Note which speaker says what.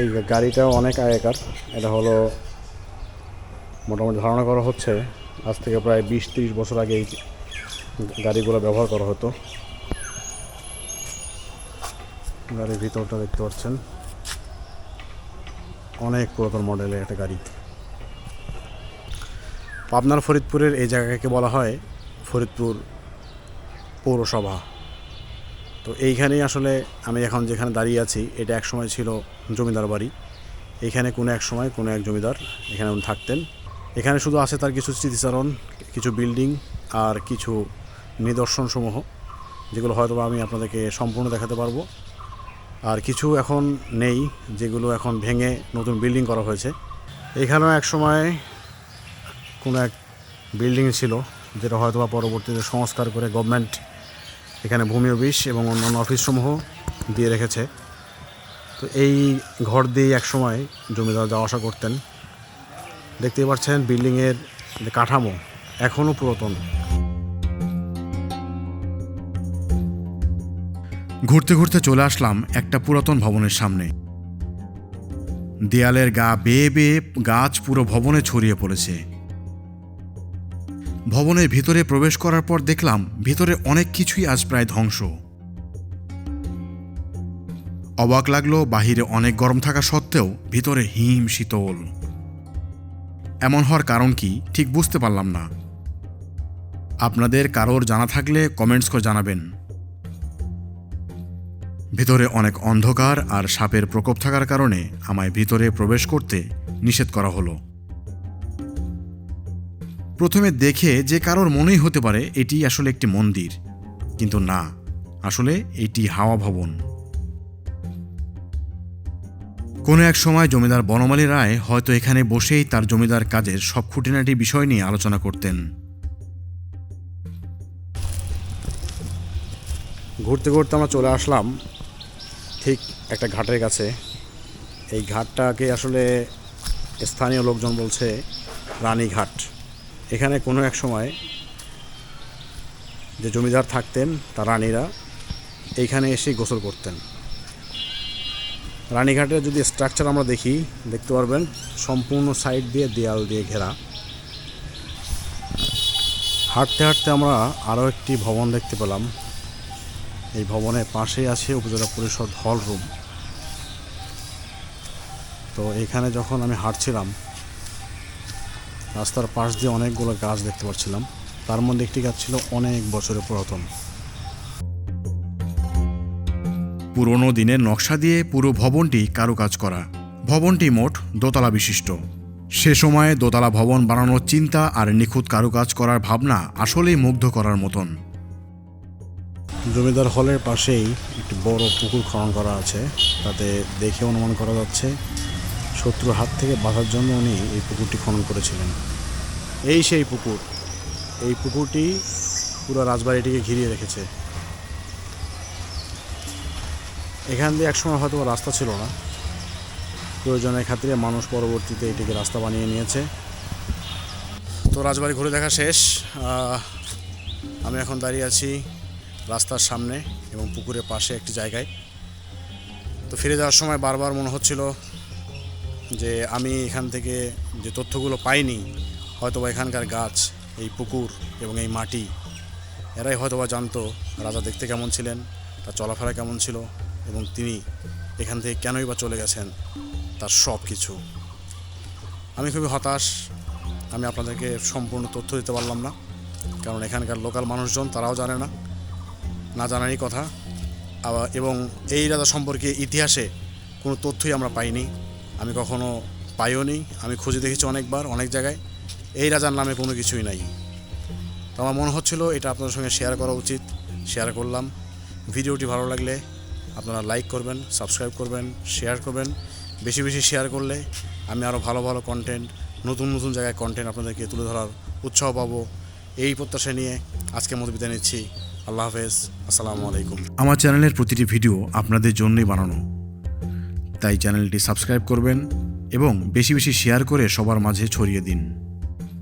Speaker 1: এই গাড়িটাও অনেক আগেকার। এটা হলো মোটামুটি ধারণা করা হচ্ছে আজ থেকে প্রায় বিশ তিরিশ বছর আগে এই গাড়িগুলো ব্যবহার করা হতো। গাড়ির ভিতরটা দেখতে পাচ্ছেন। অনেক পুরাতন মডেলের একটা গাড়ি। পাবনার ফরিদপুরের এই জায়গাকে বলা হয় ফরিদপুর পৌরসভা। তো এইখানেই আসলে আমি এখন যেখানে দাঁড়িয়ে আছি, এটা এক সময় ছিল জমিদার বাড়ি। এখানে কোনো এক সময় কোনো এক জমিদার এখানে উনি থাকতেন। এখানে শুধু আছে তার কিছু স্মৃতিচারণ, কিছু বিল্ডিং আর কিছু নিদর্শনসমূহ, যেগুলো হয়তো আমি আপনাদেরকে সম্পূর্ণ দেখাতে পারব। আর কিছু এখন নেই, যেগুলো এখন ভেঙে নতুন বিল্ডিং করা হয়েছে। এখানেও এক সময় কোনো এক বিল্ডিং ছিল, যেটা হয়তো পরবর্তীতে সংস্কার করে গভর্নমেন্ট এখানে ভূমি অফিস এবং অন্যান্য অফিসসমূহ দিয়ে রেখেছে। তো এই ঘর দিয়েই এক সময় জমিদার যাওয়া আসা করতেন। দেখতেই পাচ্ছেন বিল্ডিংয়ের যে কাঠামো এখনও পুরাতন।
Speaker 2: ঘুরতে ঘুরতে চলে আসলাম একটা পুরাতন ভবনের সামনে। দেয়ালের গা বেয়ে বেয়ে গাছ পুরো ভবনে ছড়িয়ে পড়েছে। ভবনের ভিতরে প্রবেশ করার পর দেখলাম ভিতরে অনেক কিছুই আজ প্রায় ধ্বংস। অবাক লাগল, বাহিরে অনেক গরম থাকা সত্ত্বেও ভিতরে হিম শীতল। এমন হওয়ার কারণ কি ঠিক বুঝতে পারলাম না। আপনাদের কারোর জানা থাকলে কমেন্টস করে জানাবেন। ভিতরে অনেক অন্ধকার আর সাপের প্রকোপ থাকার কারণে আমায় ভিতরে প্রবেশ করতে নিষেধ করা হলো। প্রথমে দেখে যে কারোর মনেই হতে পারে এটি আসলে একটি মন্দির। কিন্তু না, আসলে এটি হাওয়া ভবন। কোনো এক সময় জমিদার বনমালী রায় হয়তো এখানে বসেই তার জমিদার কাজের সব খুঁটিনাটি বিষয় নিয়ে আলোচনা করতেন।
Speaker 1: ঘুরতে ঘুরতে আমরা চলে আসলাম ঠিক একটা ঘাটের কাছে। এই ঘাটটাকে আসলে স্থানীয় লোকজন বলছে রানীঘাট। এখানে কোনো এক সময় যে জমিদার থাকতেন, তার রানীরা এইখানে এসে গোসল করতেন। রানীঘাটের যদি স্ট্রাকচার আমরা দেখি, দেখতে পারবেন, সম্পূর্ণ সাইড দিয়ে, দেয়াল দিয়ে ঘেরা। হাঁটতে হাঁটতে আমরা আরও একটি ভবন দেখতে পেলাম। এই ভবনের পাশেই আছে উপজেলা পরিষদ হল রুম। তো এখানে যখন আমি হাঁটছিলাম রাস্তার পাশ দিয়ে অনেকগুলো গাছ দেখতে পাচ্ছিলাম। তার মধ্যে একটি গাছ ছিল অনেক বছরের পুরাতন।
Speaker 2: পুরনো দিনের নকশা দিয়ে পুরো ভবনটি কারুকাজ করা। ভবনটি মোট দোতলা বিশিষ্ট। সে সময়ে দোতলা ভবন বানানোর চিন্তা আর নিখুঁত কারুকাজ করার ভাবনা আসলেই মুগ্ধ করার মতন।
Speaker 1: জমিদার হলের পাশেই একটি বড় পুকুর খনন করা আছে। তাতে দেখে অনুমান করা যাচ্ছে শত্রুর হাত থেকে বাঁচার জন্য উনি এই পুকুরটি খনন করেছিলেন। এই সেই পুকুর। এই পুকুরটি পুরো রাজবাড়িটিকে ঘিরিয়ে রেখেছে। এখান দিয়ে একসময় হয়তো রাস্তা ছিল না। প্রয়োজনের খাতিরে মানুষ পরবর্তীতে এটিকে রাস্তা বানিয়ে নিয়েছে। তো রাজবাড়ি ঘুরে দেখা শেষ। আমি এখন দাঁড়িয়ে আছি রাস্তার সামনে এবং পুকুরের পাশে একটি জায়গায়। তো ফিরে যাওয়ার সময় বারবার মনে হচ্ছিল যে আমি এখান থেকে যে তথ্যগুলো পাইনি, হয়তোবা এখানকার গাছ, এই পুকুর এবং এই মাটি, এরাই হয়তোবা জানতো রাজা দেখতে কেমন ছিলেন, তার চলাফেরা কেমন ছিল এবং তিনি এখান থেকে কেনই বা চলে গেছেন, তার সব কিছু আমি খুবই হতাশ, আমি আপনাদেরকে সম্পূর্ণ তথ্য দিতে পারলাম না, কারণ এখানকার লোকাল মানুষজন তারাও জানে না না জানারই কথা। এবং এই রাজা সম্পর্কে ইতিহাসে কোনো তথ্যই আমরা পাইনি। আমি কখনো পাইও নি। আমি খুঁজে দেখেছি অনেকবার, অনেক জায়গায়। এই রাজার নামে কোনো কিছুই নাই। তো আমার মনে হচ্ছিল এটা আপনাদের সঙ্গে শেয়ার করা উচিত শেয়ার করলাম। ভিডিওটি ভালো লাগলে আপনারা লাইক করবেন সাবস্ক্রাইব করবেন শেয়ার করবেন। বেশি বেশি শেয়ার করলে আমি আরও ভালো ভালো কন্টেন্ট নতুন নতুন জায়গায় কন্টেন্ট আপনাদেরকে তুলে ধরার উৎসাহ পাবো। এই প্রত্যাশা নিয়ে আজকের মতো বিদায় নিচ্ছি। আল্লাহ হাফেজ। আসসালামু আলাইকুম।
Speaker 2: আমার চ্যানেলের প্রতিটি ভিডিও আপনাদের জন্যই বানানো। তাই চ্যানেলটি সাবস্ক্রাইব করবেন এবং বেশি বেশি শেয়ার করে সবার মাঝে ছড়িয়ে দিন।